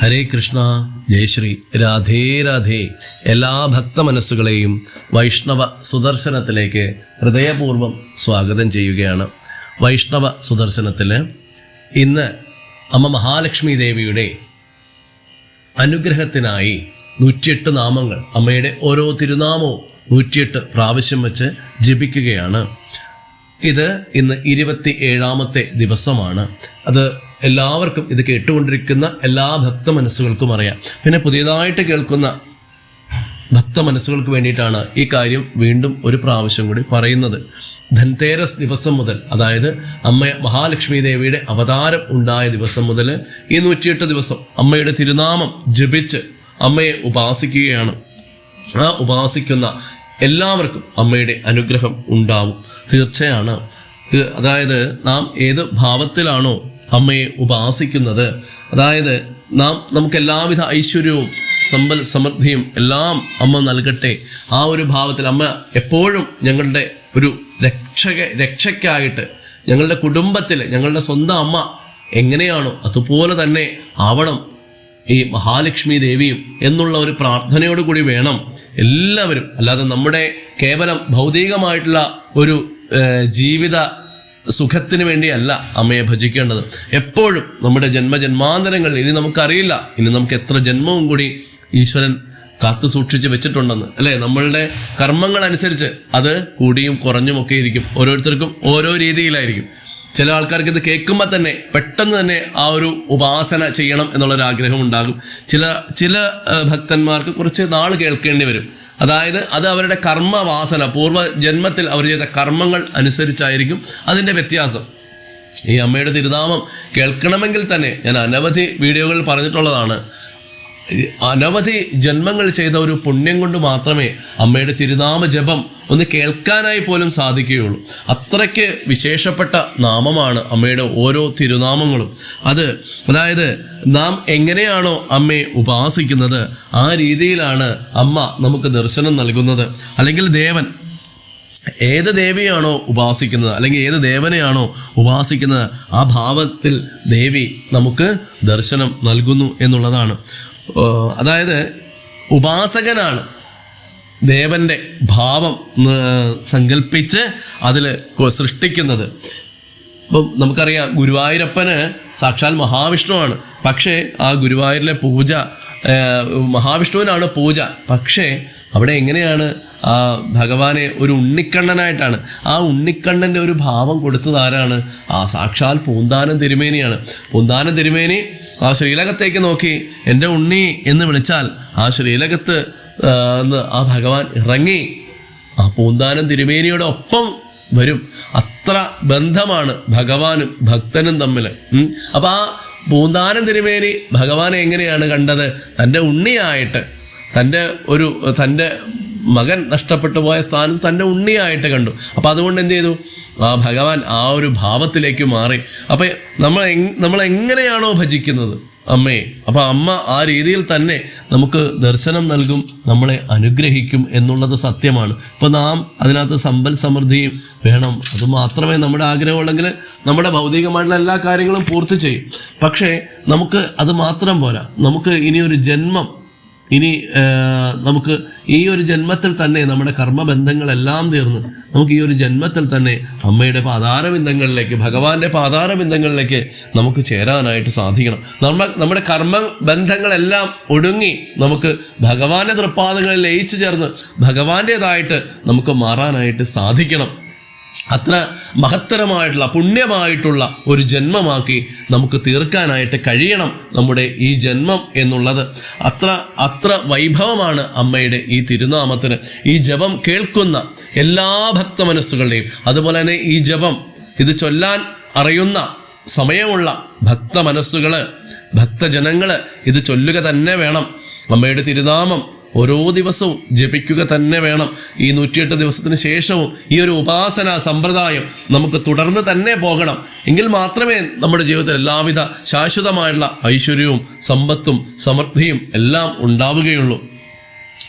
ഹരേ കൃഷ്ണ ജയശ്രീ രാധേ രാധേ. എല്ലാ ഭക്ത മനസ്സുകളെയും വൈഷ്ണവ സുദർശനത്തിലേക്ക് ഹൃദയപൂർവം സ്വാഗതം ചെയ്യുകയാണ്. വൈഷ്ണവ സുദർശനത്തിൽ ഇന്ന് അമ്മ മഹാലക്ഷ്മി ദേവിയുടെ അനുഗ്രഹത്തിനായി നൂറ്റിയെട്ട് നാമങ്ങൾ അമ്മയുടെ ഓരോ തിരുനാമവും നൂറ്റിയെട്ട് പ്രാവശ്യം വെച്ച് ജപിക്കുകയാണ്. ഇത് ഇന്ന് ഇരുപത്തി ഏഴാമത്തെ ദിവസമാണ്. അത് എല്ലാവർക്കും ഇത് കേട്ടുകൊണ്ടിരിക്കുന്ന എല്ലാ ഭക്ത മനസ്സുകൾക്കും അറിയാം. പിന്നെ പുതിയതായിട്ട് കേൾക്കുന്ന ഭക്ത മനസ്സുകൾക്ക് വേണ്ടിയിട്ടാണ് ഈ കാര്യം വീണ്ടും ഒരു പ്രാവശ്യം കൂടി പറയുന്നത്. ധൻതേരസ് ദിവസം മുതൽ അതായത് അമ്മ മഹാലക്ഷ്മി ദേവിയുടെ അവതാരം ഉണ്ടായ ദിവസം മുതൽ ഈ നൂറ്റിയെട്ട് ദിവസം അമ്മയുടെ തിരുനാമം ജപിച്ച് അമ്മയെ ഉപാസിക്കുകയാണ്. ആ ഉപാസിക്കുന്ന എല്ലാവർക്കും അമ്മയുടെ അനുഗ്രഹം ഉണ്ടാവും. തീർച്ചയാണ്. അതായത് നാം ഏത് ഭാവത്തിലാണോ അമ്മയെ ഉപാസിക്കുന്നത്. അതായത് നാം നമുക്ക് എല്ലാവിധ ഐശ്വര്യവും സമ്പൽ സമൃദ്ധിയും എല്ലാം അമ്മ നൽകട്ടെ. ആ ഒരു ഭാവത്തിൽ അമ്മ എപ്പോഴും ഞങ്ങളുടെ ഒരു രക്ഷക രക്ഷയ്ക്കായിട്ട് ഞങ്ങളുടെ കുടുംബത്തിൽ ഞങ്ങളുടെ സ്വന്തം അമ്മ എങ്ങനെയാണോ അതുപോലെ തന്നെ ആവണം ഈ മഹാലക്ഷ്മി ദേവിയും എന്നുള്ള ഒരു പ്രാർത്ഥനയോടുകൂടി വേണം എല്ലാവരും. അല്ലാതെ നമ്മുടെ കേവലം ഭൗതികമായിട്ടുള്ള ഒരു ജീവിത സുഖത്തിന് വേണ്ടിയല്ല അമ്മയെ ഭജിക്കേണ്ടത്. എപ്പോഴും നമ്മുടെ ജന്മജന്മാന്തരങ്ങൾ ഇനി നമുക്കറിയില്ല. ഇനി നമുക്ക് എത്ര ജന്മവും കൂടി ഈശ്വരൻ കാത്തു സൂക്ഷിച്ച് വെച്ചിട്ടുണ്ടെന്ന്. അല്ലേ? നമ്മളുടെ കർമ്മങ്ങൾ അനുസരിച്ച് അത് കൂടിയും കുറഞ്ഞും ഒക്കെ ഇരിക്കും. ഓരോരുത്തർക്കും ഓരോ രീതിയിലായിരിക്കും. ചില ആൾക്കാർക്ക് ഇത് കേൾക്കുമ്പോൾ തന്നെ പെട്ടെന്ന് തന്നെ ആ ഒരു ഉപാസന ചെയ്യണം എന്നുള്ളൊരു ആഗ്രഹം ഉണ്ടാകും. ചില ചില ഭക്തന്മാർക്ക് കുറച്ച് നാൾ കേൾക്കേണ്ടി വരും. അതായത് അത് അവരുടെ കർമ്മവാസന പൂർവ ജന്മത്തിൽ അവർ ചെയ്ത കർമ്മങ്ങൾ അനുസരിച്ചായിരിക്കും അതിന്റെ വ്യത്യാസം. ഈ അമ്മയുടെ തിരുനാമം കേൾക്കണമെങ്കിൽ തന്നെ ഞാൻ അനവധി വീഡിയോകളിൽ പറഞ്ഞിട്ടുള്ളതാണ്. അനവധി ജന്മങ്ങൾ ചെയ്ത ഒരു പുണ്യം കൊണ്ട് മാത്രമേ അമ്മയുടെ തിരുനാമ ജപം ഒന്ന് കേൾക്കാനായി പോലും സാധിക്കുകയുള്ളൂ. അത്രയ്ക്ക് വിശേഷപ്പെട്ട നാമമാണ് അമ്മയുടെ ഓരോ തിരുനാമങ്ങളും. അത് അതായത് നാം എങ്ങനെയാണോ അമ്മയെ ഉപാസിക്കുന്നത് ആ രീതിയിലാണ് അമ്മ നമുക്ക് ദർശനം നൽകുന്നത്. അല്ലെങ്കിൽ ദേവൻ ഏത് ദേവിയാണോ ഉപാസിക്കുന്നത് അല്ലെങ്കിൽ ഏത് ദേവനെയാണോ ഉപാസിക്കുന്നത് ആ ഭാവത്തിൽ ദേവി നമുക്ക് ദർശനം നൽകുന്നു എന്നുള്ളതാണ്. അതായത് ഉപാസകനാണ് ദേവന്റെ ഭാവം സങ്കല്പിച്ച് അതിൽ സൃഷ്ടിക്കുന്നത്. ഇപ്പം നമുക്കറിയാം ഗുരുവായൂരപ്പന് സാക്ഷാൽ മഹാവിഷ്ണുവാണ്. പക്ഷേ ആ ഗുരുവായൂരിലെ പൂജ മഹാവിഷ്ണുവിനാണ് പൂജ. പക്ഷേ അവിടെ എങ്ങനെയാണ് ആ ഭഗവാനെ ഒരു ഉണ്ണിക്കണ്ണനായിട്ടാണ്. ആ ഉണ്ണിക്കണ്ണന്റെ ഒരു ഭാവം കൊടുത്തതാരാണ് ആ സാക്ഷാൽ പൂന്താനം തിരുമേനിയാണ്. പൂന്താനം തിരുമേനി ആ ശ്രീലകത്തേക്ക് നോക്കി എന്റെ ഉണ്ണി എന്ന് വിളിച്ചാൽ ആ ശ്രീലകത്ത് ആ, ഭഗവാൻ ഇറങ്ങി. ആ പൂന്താനം തിരുമേനിയുടെ ഒപ്പം വരും. അത്ര ബന്ധമാണ് ഭഗവാനും ഭക്തനും തമ്മിൽ അപ്പം ആ പൂന്താനം തിരുമേനി ഭഗവാനെ എങ്ങനെയാണ് കണ്ടത്? തന്റെ ഉണ്ണിയായിട്ട് തന്റെ ഒരു തന്റെ മകൻ നഷ്ടപ്പെട്ടു പോയ സ്ഥാനത്ത് തന്റെ ഉണ്ണിയായിട്ട് കണ്ടു. അപ്പം അതുകൊണ്ട് എന്ത് ചെയ്തു? ആ ഭഗവാൻ ആ ഒരു ഭാവത്തിലേക്ക് മാറി. അപ്പം നമ്മൾ നമ്മൾ എങ്ങനെയാണോ ഭജിക്കുന്നത് അമ്മയെ അപ്പം അമ്മ ആ രീതിയിൽ തന്നെ നമുക്ക് ദർശനം നൽകും നമ്മളെ അനുഗ്രഹിക്കും എന്നുള്ളത് സത്യമാണ്. ഇപ്പം നാം അതിനകത്ത് സമ്പൽ സമൃദ്ധിയും വേണം. അത് മാത്രമേ നമ്മുടെ ആഗ്രഹമുള്ളെങ്കിൽ നമ്മുടെ ഭൗതികമായിട്ടുള്ള എല്ലാ കാര്യങ്ങളും പൂർത്തി ചെയ്യും. പക്ഷേ നമുക്ക് അത് മാത്രം പോരാ. നമുക്ക് ഇനിയൊരു ജന്മം ഇനി നമുക്ക് ഈ ഒരു ജന്മത്തിൽ തന്നെ നമ്മുടെ കർമ്മബന്ധങ്ങളെല്ലാം തീർന്ന് നമുക്ക് ഈ ഒരു ജന്മത്തിൽ തന്നെ അമ്മയുടെ പാതാരബിന്ദങ്ങളിലേക്ക് ഭഗവാന്റെ പാതാരബിന്ദങ്ങളിലേക്ക് നമുക്ക് ചേരാനായിട്ട് സാധിക്കണം. നമ്മ നമ്മുടെ കർമ്മ ബന്ധങ്ങളെല്ലാം ഒടുങ്ങി നമുക്ക് ഭഗവാന്റെ തൃപ്പാദങ്ങളിൽ ലയിച്ചു ചേർന്ന് ഭഗവാന്റേതായിട്ട് നമുക്ക് മാറാനായിട്ട് സാധിക്കണം. അത്ര മഹത്തരമായിട്ടുള്ള പുണ്യമായിട്ടുള്ള ഒരു ജന്മമാക്കി നമുക്ക് തീർക്കാനായിട്ട് കഴിയണം നമ്മുടെ ഈ ജന്മം എന്നുള്ളത്. അത്ര അത്ര വൈഭവമാണ് അമ്മയുടെ ഈ തിരുനാമത്തിന്. ഈ ജപം കേൾക്കുന്ന എല്ലാ ഭക്ത മനസ്സുകളുടെയും അതുപോലെ തന്നെ ഈ ജപം ഇത് ചൊല്ലാൻ അറിയുന്ന സമയമുള്ള ഭക്ത മനസ്സുകൾ ഭക്തജനങ്ങൾ ഇത് ചൊല്ലുക തന്നെ വേണം. അമ്മയുടെ തിരുനാമം ഓരോ ദിവസവും ജപിക്കുക തന്നെ വേണം. ഈ നൂറ്റിയെട്ട് ദിവസത്തിന് ശേഷവും ഈ ഒരു ഉപാസന സമ്പ്രദായം നമുക്ക് തുടർന്ന് തന്നെ പോകണം. എങ്കിൽ മാത്രമേ നമ്മുടെ ജീവിതത്തിൽ എല്ലാവിധ ശാശ്വതമായുള്ള ഐശ്വര്യവും സമ്പത്തും സമൃദ്ധിയും എല്ലാം ഉണ്ടാവുകയുള്ളൂ.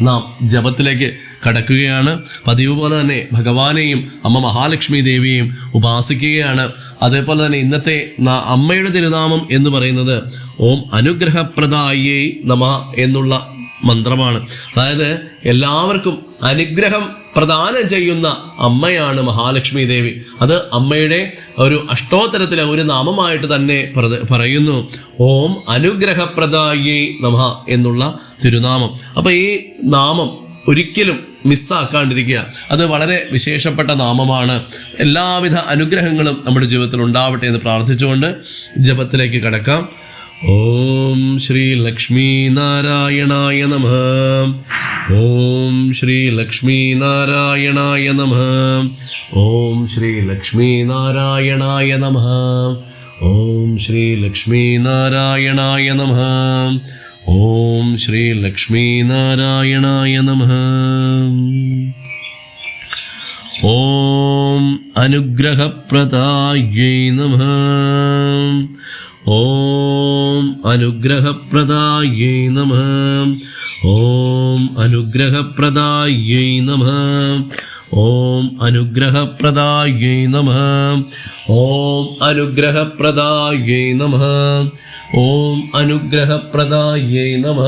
നാം ജപത്തിലേക്ക് കടക്കുകയാണ്. പതിവ് പോലെ തന്നെ ഭഗവാനെയും അമ്മ മഹാലക്ഷ്മി ദേവിയെയും ഉപാസിക്കുകയാണ്. അതേപോലെ തന്നെ ഇന്നത്തെ അമ്മയുടെ തിരുനാമം എന്ന് പറയുന്നത് ഓം അനുഗ്രഹപ്രദായേ നമ എന്നുള്ള മന്ത്രമാണ്. അതായത് എല്ലാവർക്കും അനുഗ്രഹം പ്രദാനം ചെയ്യുന്ന അമ്മയാണ് മഹാലക്ഷ്മി ദേവി. അത് അമ്മയുടെ ഒരു അഷ്ടോത്തരത്തിലെ ഒരു നാമമായിട്ട് തന്നെ പറയുന്നു. ഓം അനുഗ്രഹപ്രദായി നമ എന്നുള്ള തിരുനാമം. അപ്പൊ ഈ നാമം ഒരിക്കലും മിസ്സാക്കാണ്ടിരിക്കുക. അത് വളരെ വിശേഷപ്പെട്ട നാമമാണ്. എല്ലാവിധ അനുഗ്രഹങ്ങളും നമ്മുടെ ജീവിതത്തിൽ ഉണ്ടാവട്ടെ എന്ന് പ്രാർത്ഥിച്ചുകൊണ്ട് ജപത്തിലേക്ക് കടക്കാം. ഓം ശ്രീ ലക്ഷ്മീ നാരായണായ നമ. ഓം ശ്രീ ലക്ഷ്മീ നാരായണായ നമ. ഓം ശ്രീ ലക്ഷ്മീ നാരായണായ നമ. ഓം ശ്രീ ലക്ഷ്മീ നാരായണായ നമ. ഓം ശ്രീ ലക്ഷ്മീ നാരായണായ നമ. ഓം അനുഗ്രഹപ്രദായൈ നമ. ഓം അനുഗ്രഹപ്രദായൈ നമ. ഓം അനുഗ്രഹപ്രദായൈ നമ. ഓം അനുഗ്രഹപ്രദായൈ നമ. ഓം അനുഗ്രഹപ്രദായൈ നമ. ഓം അനുഗ്രഹപ്രദായൈ നമ.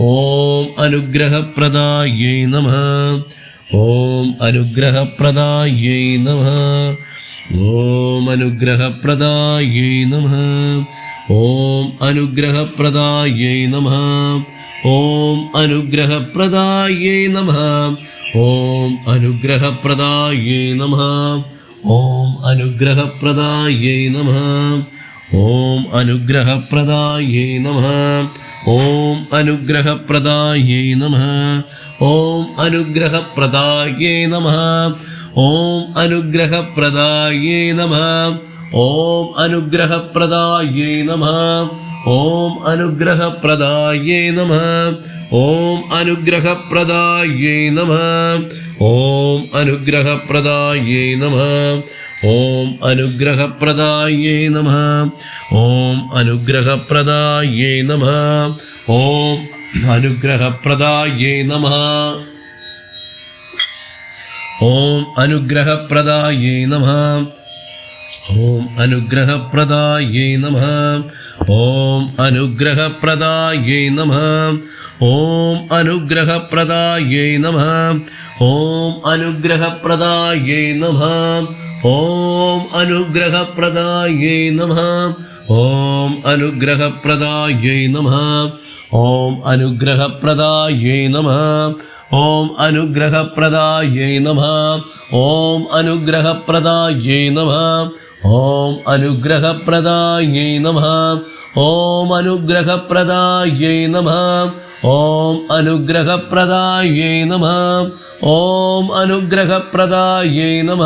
ഓം അനുഗ്രഹപ്രദായൈ നമ. ഓം അനുഗ്രഹപ്രദായൈ നമ. ഓം അനുഗ്രഹപ്രദായൈ നമ. ഓം അനുഗ്രഹപ്രദായൈ നമ. ഓം അനുഗ്രഹപ്രദായൈ നമ. ഓം അനുഗ്രഹപ്രദായൈ നമ. ഓം അനുഗ്രഹപ്രദായൈ നമ. ഓം അനുഗ്രഹപ്രദായൈ നമ. ഓം അനുഗ്രഹപ്രദായൈ നമ. ഓം അനുഗ്രഹപ്രദായൈ നമ. ഓം അനുഗ്രഹപ്രദായേ നമ. ഓം അനുഗ്രഹപ്രദായേ നമ. ഓം അനുഗ്രഹപ്രദായേ നമ. ഓം അനുഗ്രഹപ്രദായേ നമ. ഓം അനുഗ്രഹപ്രദായേ നമ. ഓം അനുഗ്രഹപ്രദായേ നമ. ഓം അനുഗ്രഹപ്രദായേ നമ. ഓം അനുഗ്രഹപ്രദായേ നമ. ഓം അനുഗ്രഹപ്രദായേ നമ. ഓം അനുഗ്രഹപ്രദായേ നമ. ഓം അനുഗ്രഹപ്രദായേ നമ. ഓം അനുഗ്രഹപ്രദായേ നമ. ഓം അനുഗ്രഹപ്രദായേ നമ. ഓം അനുഗ്രഹപ്രദായേ നമ. ഓം അനുഗ്രഹപ്രദായേ നമ. ഓം അനുഗ്രഹപ്രദായേ നമ. ഓം അനുഗ്രഹപ്രദായൈ നമ. ഓം അനുഗ്രഹപ്രദായൈ നമ. ഓം അനുഗ്രഹപ്രദായൈ നമ. ഓം അനുഗ്രഹപ്രദായൈ നമ. ഓം അനുഗ്രഹപ്രദായൈ നമ. ഓം അനുഗ്രഹപ്രദായൈ നമ.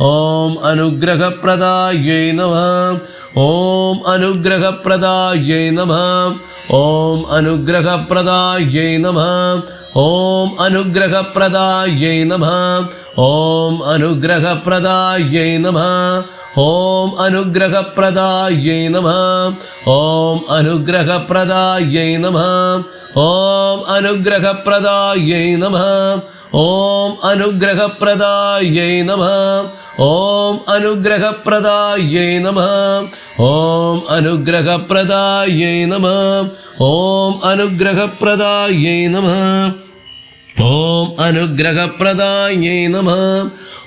ഓം അനുഗ്രഹപ്രദായൈ നമ. ഓം അനുഗ്രഹപ്രദായൈ നമ. ഓം അനുഗ്രഹപ്രദായൈ നമ. ഓം അനുഗ്രഹപ്രദായൈ നമ. ഓം അനുഗ്രഹപ്രദായൈ നമ. ഓം അനുഗ്രഹപ്രദായൈ നമ. ഓം അനുഗ്രഹപ്രദായൈ നമ. ഓം അനുഗ്രഹപ്രദായൈ നമ. ഓം അനുഗ്രഹപ്രദായൈ നമ. ഓം അനുഗ്രഹപ്രദായൈ നമ. ഓം അനുഗ്രഹപ്രദായൈ നമ. ഓം അനുഗ്രഹപ്രദായൈ നമ. ഓം അനുഗ്രഹപ്രദായേ നമ.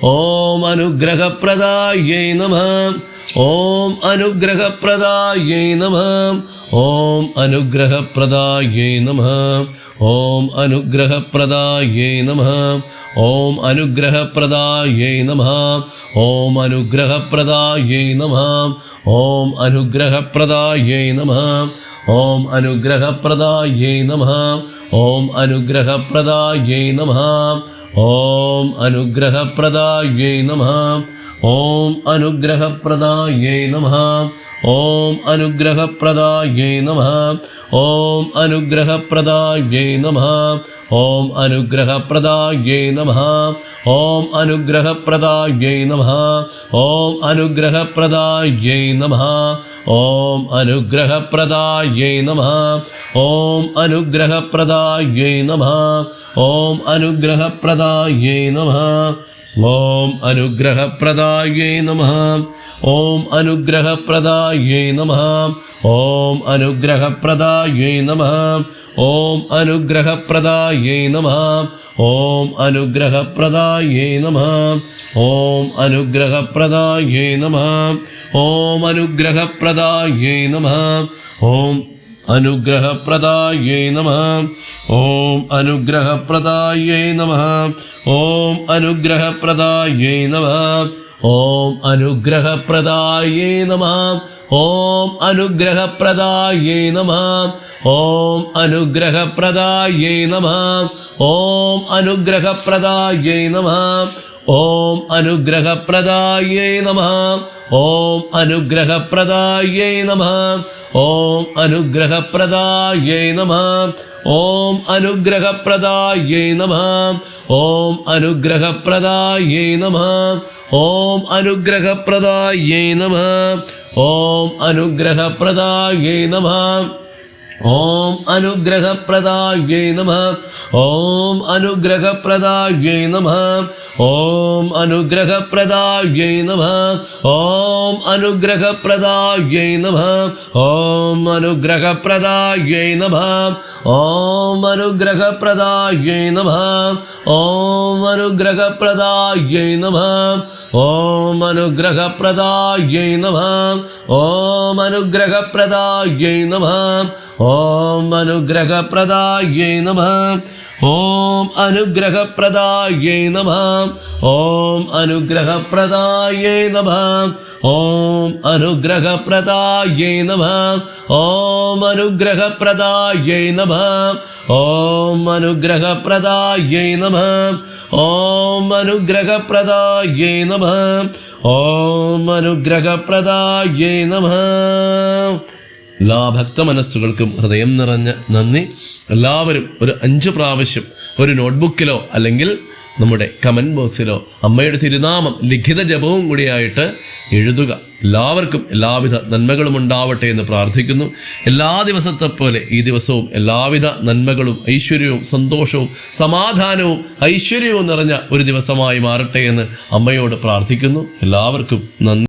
ഓം അനുഗ്രഹപ്രദായേ നമ. ഓം അനുഗ്രഹപ്രദായേ നമ. ഓം അനുഗ്രഹപ്രദായേ നമ. ഓം അനുഗ്രഹപ്രദായേ നമ. ഓം അനുഗ്രഹപ്രദായേ നമ. ഓം അനുഗ്രഹപ്രദായേ നമ. ഓം അനുഗ്രഹപ്രദായേ നമ. ഓം അനുഗ്രഹപ്രദായേ നമ. ഓം അനുഗ്രഹപ്രദായേ നമ. ഓം അനുഗ്രഹപ്രദായേ നമ. ഓം അനുഗ്രഹപ്രദായേ നമ. ഓം അനുഗ്രഹപ്രദായേ നമ. ഓം അനുഗ്രഹപ്രദായേ നമ. ഓം അനുഗ്രഹപ്രദായേ നമ. ഓം അനുഗ്രഹപ്രദായേ നമ. ഓം അനുഗ്രഹപ്രദായേ നമ. ഓം അനുഗ്രഹപ്രദായൈ നമ. ഓം അനുഗ്രഹപ്രദായൈ നമ. ഓം അനുഗ്രഹപ്രദായേ നമ. ഓം അനുഗ്രഹപ്രദായേ നമ. ഓം അനുഗ്രഹപ്രദായേ നമ. ഓം അനുഗ്രഹപ്രദായേ നമ. ഓം അനുഗ്രഹപ്രദായേ നമ. ഓം അനുഗ്രഹപ്രദായേ നമ. ഓം അനുഗ്രഹപ്രദായേ നമ. ഓം അനുഗ്രഹപ്രദായേ നമ. ഓം അനുഗ്രഹപ്രദായേ നമ. ഓം അനുഗ്രഹപ്രദായേ നമ. ഓം അനുഗ്രഹപ്രദായേ നമ. ഓം അനുഗ്രഹപ്രദായേ നമ. ഓം അനുഗ്രഹപ്രദായേ നമ. ഓം അനുഗ്രഹപ്രദായേ നമ. ഓം അനുഗ്രഹപ്രദായേ നമ. ഓം അനുഗ്രഹപ്രദായേ നമ. ഓം അനുഗ്രഹപ്രദായേ നമ. ഓം അനുഗ്രഹപ്രദായേ നമ. ഓം അനുഗ്രഹപ്രദായേ നമ. ഓം അനുഗ്രഹപ്രദായേ നമ. ഓം അനുഗ്രഹപ്രദായേ നമ. ഓം അനുഗ്രഹപ്രദായേ നമ. ഓം അനുഗ്രഹപ്രദായേ നമ ഓം അനുഗ്രഹപ്രദായേ നമ ഓം അനുഗ്രഹപ്രദായേ നമ ഓം അനുഗ്രഹപ്രദായേ നമ ഓം അനുഗ്രഹപ്രദായേ നമ ഓം അനുഗ്രഹപ്രദായേ നമ ഓം അനുഗ്രഹപ്രദായേ നമ ഓം അനുഗ്രഹപ്രദായേ നമ ഓം അനുഗ്രഹപ്രദായേ നമ ഓം അനുഗ്രഹപ്രദായേ നമ. ഓം അനുഗ്രഹപ്രദായേ നമ. ഓം അനുഗ്രഹപ്രദായേ നമ. ഓം അനുഗ്രഹപ്രദായേ നമ. ഓം അനുഗ്രഹപ്രദായേ നമ. ഓം അനുഗ്രഹപ്രദായേ നമ. ഓം അനുഗ്രഹപ്രദായേ നമ. ഓം അനുഗ്രഹപ്രദായേ നമ. എല്ലാ ഭക്ത മനസ്സുകൾക്കും ഹൃദയം നിറഞ്ഞ നന്ദി. എല്ലാവരും ഒരു അഞ്ച് പ്രാവശ്യം ഒരു നോട്ട്ബുക്കിലോ അല്ലെങ്കിൽ നമ്മുടെ കമന്റ് ബോക്സിലോ അമ്മയുടെ തിരുനാമം ലിഖിത ജപവും കൂടിയായിട്ട് എഴുതുക. എല്ലാവർക്കും എല്ലാവിധ നന്മകളും ഉണ്ടാവട്ടെ എന്ന് പ്രാർത്ഥിക്കുന്നു. എല്ലാ ദിവസത്തെ പോലെ ഈ ദിവസവും എല്ലാവിധ നന്മകളും ഐശ്വര്യവും സന്തോഷവും സമാധാനവും ഐശ്വര്യവും നിറഞ്ഞ ഒരു ദിവസമായി മാറട്ടെ എന്ന് അമ്മയോട് പ്രാർത്ഥിക്കുന്നു. എല്ലാവർക്കും നന്ദി.